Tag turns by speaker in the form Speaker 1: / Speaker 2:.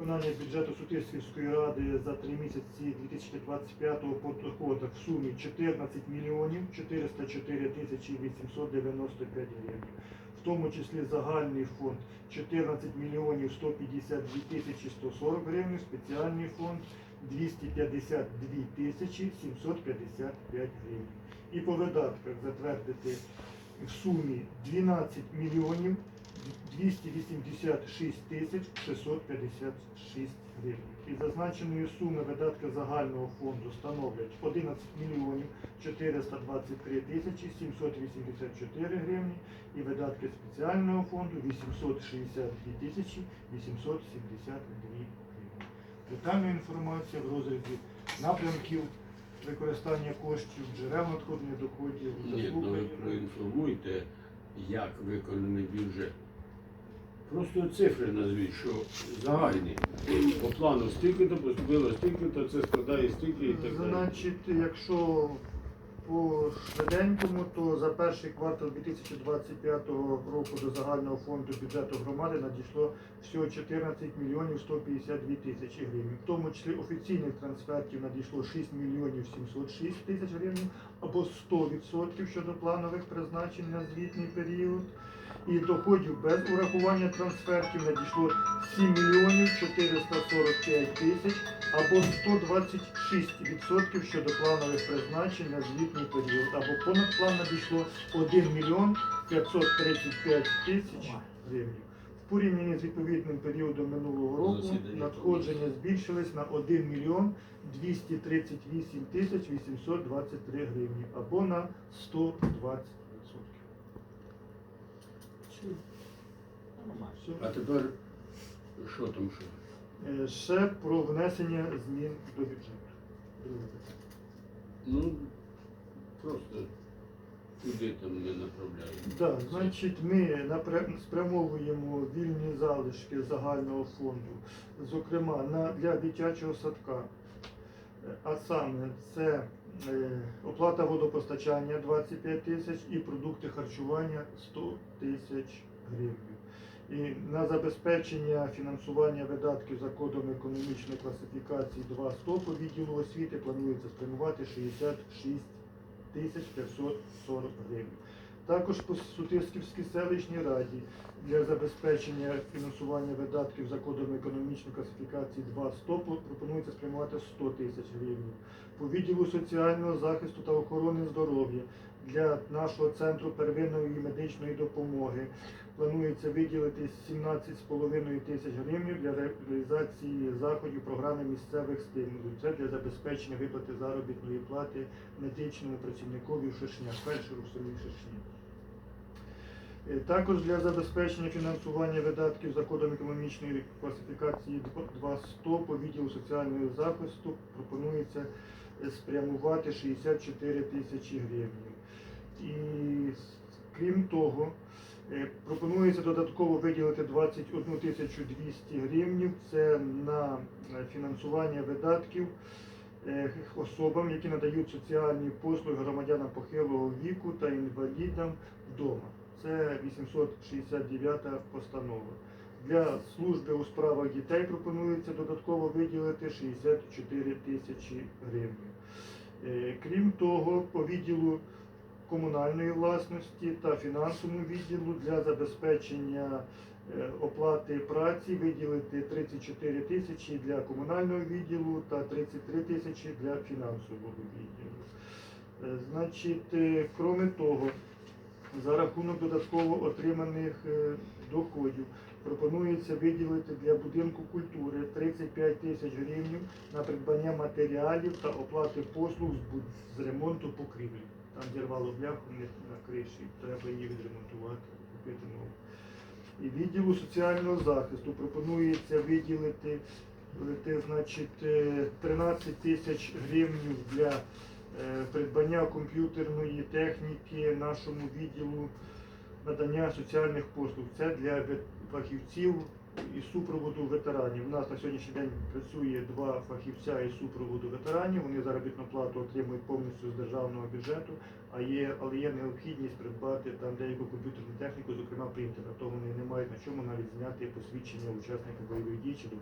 Speaker 1: Виконання бюджету Сутисківської ради за три місяці 2025 по доходах в сумі 14 мільйонів 404 тисячі 895 гривень. В тому числі загальний фонд 14 мільйонів 152 тисячі 140 гривень, спеціальний фонд 252 тисячі 755 гривень. І по видатках затвердити в сумі 12 мільйонів 286 тисяч 656 гривень. Із зазначеної суми видатки загального фонду становлять 11 мільйонів 423 тисячі 784 гривні і видатки спеціального фонду 862 тисячі 872 гривні. Детальна інформація в розрізі напрямків використання коштів, джерел надходження доходів,
Speaker 2: Ні, ну ви проінформуйте, як виконаний бюджет. Просто цифри назвіть, що загальні. По плану стільки-то поступило, стільки-то це складає стільки і так далі.
Speaker 1: Значить, якщо по швиденькому, то за перший квартал 2025 року до загального фонду бюджету громади надійшло всього 14 мільйонів 152 тисячі гривень. В тому числі офіційних трансфертів надійшло 6 мільйонів 706 тисяч гривень або 100% щодо планових призначень на звітний період. І доходів без урахування трансфертів надійшло 7 мільйонів 445 тисяч або 126% щодо планових призначень на звітний період, або понад план надійшло 1 мільйон 535 тисяч гривень. В порівнянні з відповідним періодом минулого року надходження збільшились на 1 мільйон 238 тисяч 823 гривні або на 120%. Все.
Speaker 2: А тепер що там що?
Speaker 1: Е, Ще про внесення змін до бюджету.
Speaker 2: Ну, просто туди там не направляємо.
Speaker 1: Так, значить, ми спрямовуємо вільні залишки загального фонду, зокрема на для дитячого садка. А саме це е, оплата водопостачання 25 тисяч і продукти харчування 100 тисяч гривень. І на забезпечення фінансування видатків за кодом економічної класифікації 2.100 по відділу освіти планується спрямувати 66 тисяч 540 гривень. Також по Сутисківській селищній раді для забезпечення фінансування видатків за кодом економічної класифікації 2.100 по- пропонується спрямувати 100 тисяч гривень. По відділу соціального захисту та охорони здоров'я для нашого центру первинної медичної допомоги планується виділити 17,5 тисяч гривень для реалізації заходів програми місцевих стимулів. Це для забезпечення виплати заробітної плати медичному працівникові в Шишнях, фельдшеру в селі Шишні. Е, Також для забезпечення фінансування видатків за кодом економічної класифікації 2.100 по відділу соціального захисту пропонується е, спрямувати 64 тисячі гривень. І крім того, пропонується додатково виділити 21 тисячу 200 гривень. Це на е, фінансування видатків е, особам, які надають соціальні послуги громадянам похилого віку та інвалідам вдома. Це 869 постанова. Для служби у справах дітей пропонується додатково виділити 64 тисячі гривень. Е, Крім того, по відділу комунальної власності та фінансовому відділу для забезпечення е, оплати праці виділити 34 тисячі для комунального відділу та 33 тисячі для фінансового відділу. Е, Значить, е, кроме того, за рахунок додатково отриманих доходів пропонується виділити для будинку культури 35 тисяч гривень на придбання матеріалів та оплати послуг з ремонту покрівлі. Там зірвало бляху на криші, треба її відремонтувати, купити нову. І відділу соціального захисту пропонується виділити е, значить, е, 13 тисяч гривень для е, придбання комп'ютерної техніки нашому відділу надання соціальних послуг. Це для фахівців і супроводу ветеранів. У нас на сьогоднішній день працює два фахівця із супроводу ветеранів. Вони заробітну плату отримують повністю з державного бюджету, а є, але є необхідність придбати там деяку комп'ютерну техніку, зокрема принтера. То вони не мають на чому навіть зняти посвідчення учасника бойових дій чи документів.